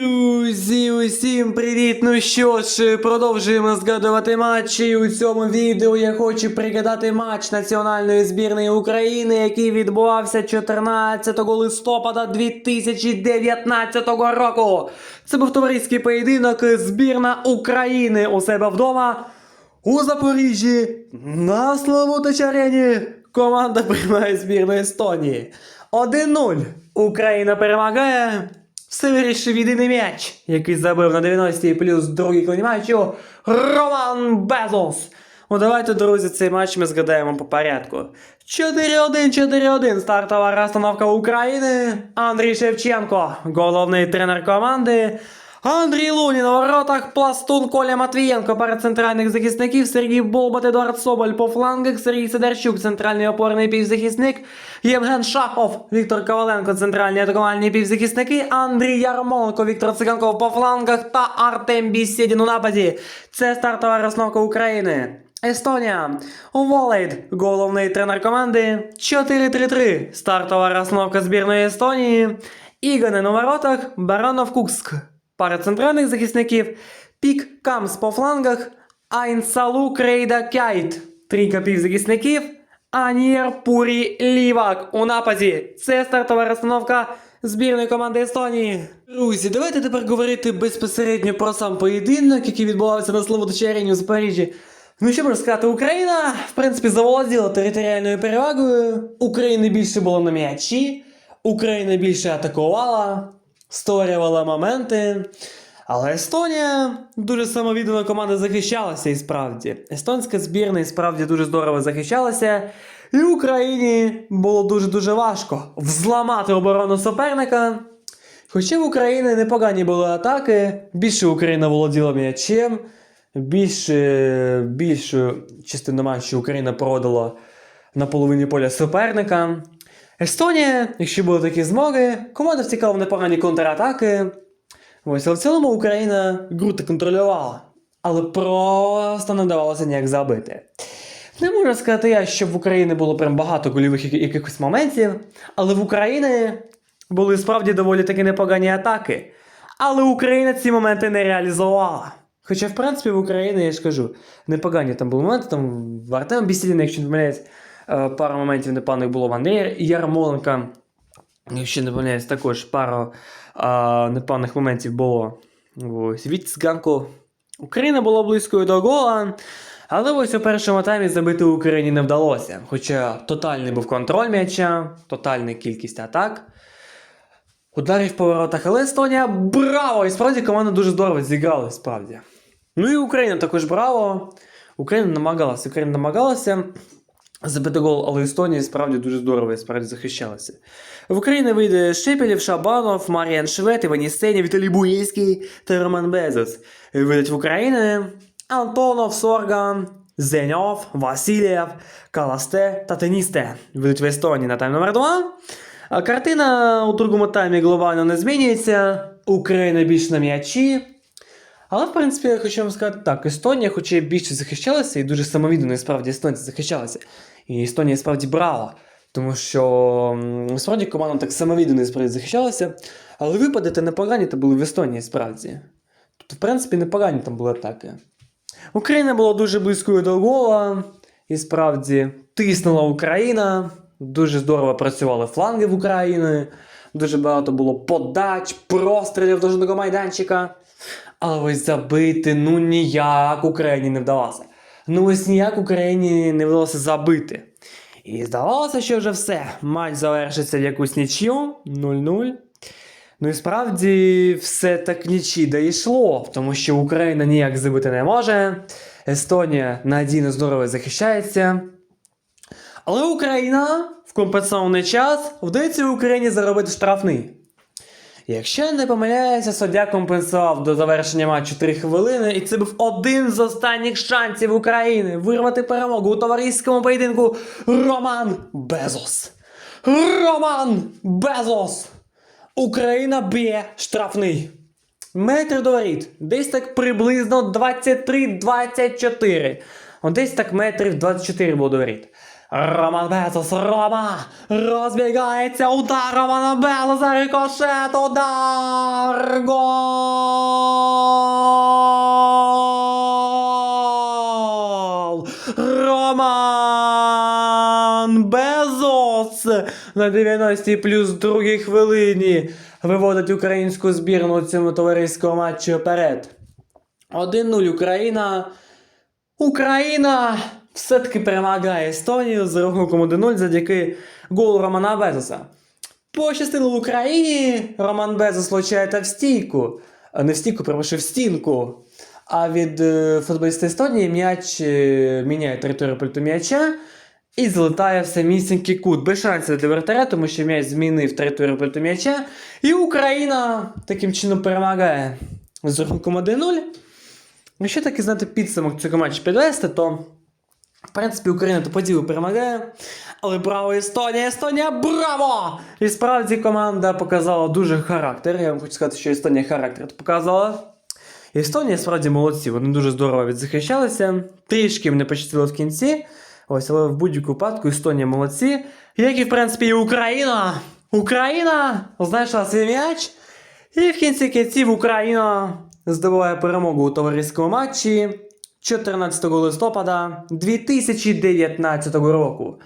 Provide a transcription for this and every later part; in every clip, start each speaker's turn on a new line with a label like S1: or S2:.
S1: Друзі, усім привіт! Ну що ж, продовжуємо згадувати матчі. У цьому відео я хочу пригадати матч національної збірної України, який відбувався 14 листопада 2019 року. Це був товариський поєдинок збірна України у себе вдома. У Запоріжжі на Славутич арені команда приймає збірну Естонії. 1-0. Україна перемагає. Все вирішив єдиний м'яч, який забив на 90-й плюс другий клин Роман Безос. Ну давайте, друзі, цей матч ми згадаємо по порядку. 4-1, 4-1. Стартова розстановка України. Андрій Шевченко, головний тренер команди. Андрій Лунін воротах, Пластун Коля Матвієнко перед центральних захисників, Сергій Болбат, Едуард Соболь по флангах, Сергій Сидорчук, центральний опорний півзахисник, Євген Шахов, Віктор Коваленко, центральні атакувальні півзахисники, Андрій Ярмоленко, Віктор Циганков по флангах та Артем Бісєдін у нападі. Це стартова розновка України. Естонія. Волейд, головний тренер команди. 4-3-3. Стартова розновка збірної Естонії. Іганен у воротах, Баранов Кукск. Пара центральних захисників. Пік Камс по флангах. Айнсалу Крейда Кяйт. Трійка півзахисників. Анієр Пурі Лівак у нападі. Це стартова розстановка збірної команди Естонії. Друзі, давайте тепер говорити безпосередньо про сам поєдинок, який відбувався на Слободичі арені у Запоріжжі. Ну що можна сказати, Україна, в принципі, заволоділа територіальною перевагою. України більше було на м'ячі, Україна більше атакувала, створювала моменти. Але Естонія дуже самовіддана команда захищалася і справді. Естонська збірна і справді дуже здорово захищалася. І Україні було дуже-дуже важко взламати оборону суперника. Хоча в Україні непогані були атаки, більше Україна володіла м'ячем, більше, більшу частину матчу Україна проводила на половині поля суперника. Естонія, якщо були такі змоги, команда втікала в непогані контратаки. Ось, але в цілому Україна гру контролювала, але просто не вдавалося ніяк забити. Не можу сказати я, що в Україні було прям багато гольових якихось моментів, але в Україні були справді доволі таки непогані атаки. Але Україна ці моменти не реалізувала. Хоча, в принципі, в Україні, я ж кажу, непогані там були моменти, там в Артема Бісіліна, якщо не помиляюсь, е, пару моментів непоганих було в Андрія Ярмоленка. Якщо не помиляюсь, також пару а, непоганих моментів було. Ось від Цганку. Україна була близькою до гола. Але ось у першому таймі забити Україні не вдалося. Хоча тотальний був контроль м'яча, тотальна кількість атак. Ударів по воротах, але Естонія браво! І справді команда дуже здорово зіграла, справді. Ну і Україна також браво. Україна намагалася, Україна намагалася забити гол, але Естонія справді дуже здорово і справді захищалася. В Україні вийде Шепелєв, Шабанов, Маріан Швед, Іван Єсенів, Віталій Буїнський та Роман Безос. Вийдуть в Україні Антонов, Сорган, Зеньов, Васильєв, Каласте та Теністе. Вийдуть в Естонії на тайм номер 2. Картина у другому таймі глобально не змінюється. Україна більш на м'ячі. Але, в принципі, я хочу вам сказати так: Естонія, хоча й більше захищалася, і дуже самовіддано, і справді естонці захищалися. І Естонія справді брала. Тому що справді команда так самовіддано і справді захищалася. Але випади та непогані то були в Естонії справді. Тобто, в принципі, непогані там були атаки. Україна була дуже близькою до гола, і справді тиснула Україна. Дуже здорово працювали фланги в Україні. Дуже багато було подач, прострілів до жодного майданчика. Але ось забити ну ніяк Україні не вдалося. Ну ось ніяк Україні не вдалося забити. І здавалося, що вже все. Матч завершиться в якусь нічю 0-0. Ну і справді все так нічі да йшло, тому що Україна ніяк забити не може. Естонія надійно здорово захищається. Але Україна в компенсований час вдається Україні заробити штрафний. Якщо я не помиляюся, суддя компенсував до завершення матчу 3 хвилини, і це був один з останніх шансів України вирвати перемогу у товариському поєдинку Роман Безос. Роман Безос! Україна б'є штрафний. Метр до воріт. Десь так приблизно 23-24. От Десь так метрів 24 було до воріт. Роман Безос, Рома! Розбігається удар Романа Безоса, рикошет, удар! Гол! Роман Безос на 90 плюс другій хвилині виводить українську збірну у цьому товариському матчі вперед. 1-0 Україна. Україна все-таки перемагає Естонію з рахунком 1-0 завдяки голу Романа Безоса. Пощастило в Україні. Роман Безос влучає та в стійку. Не в стійку, перепрошую, в стінку. А від е, футболіста Естонії м'яч е, міняє територію пульту м'яча і залетає в самісінький кут. Без шансів для вратаря, тому що м'яч змінив територію пульту м'яча. І Україна таким чином перемагає з рахунком 1-0. Якщо таки знати підсумок цього матчу підвести, то в принципі Україна то поділу перемагає. Але браво Естонія! Естонія, браво! І справді команда показала дуже характер. Я вам хочу сказати, що Естонія характер показала. Естонія справді молодці, вони дуже здорово відзахищалися. Трішки їм не пощастило в кінці. Ось, але в будь-якому випадку Естонія молодці. Як і в принципі і Україна. Україна знайшла свій м'яч. І в кінці кінців Україна здобуває перемогу у товариському матчі 14 листопада 2019 року.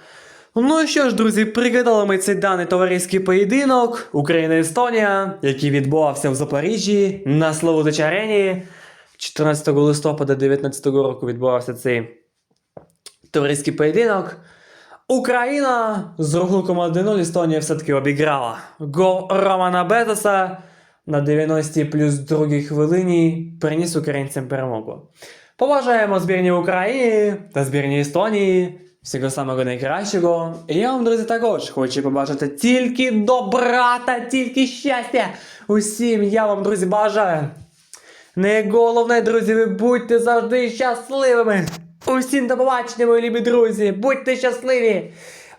S1: Ну що ж, друзі, пригадали ми цей даний товариський поєдинок Україна-Естонія, який відбувався в Запоріжжі на Славутич арені. 14 листопада 2019 року відбувався цей товариський поєдинок. Україна з рахунком 1-0 Естонія все-таки обіграла. Гол Романа Бетоса на 90 плюс другій хвилині приніс українцям перемогу. Побажаємо збірні України та збірні Естонії. Всього самого найкращого. І я вам, друзі, також хочу побажати тільки добра та тільки щастя. Усім я вам, друзі, бажаю. Не головне, друзі, ви будьте завжди щасливими. Усім до побачення, мої любі друзі. Будьте щасливі.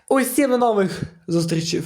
S1: Усім до нових зустрічей.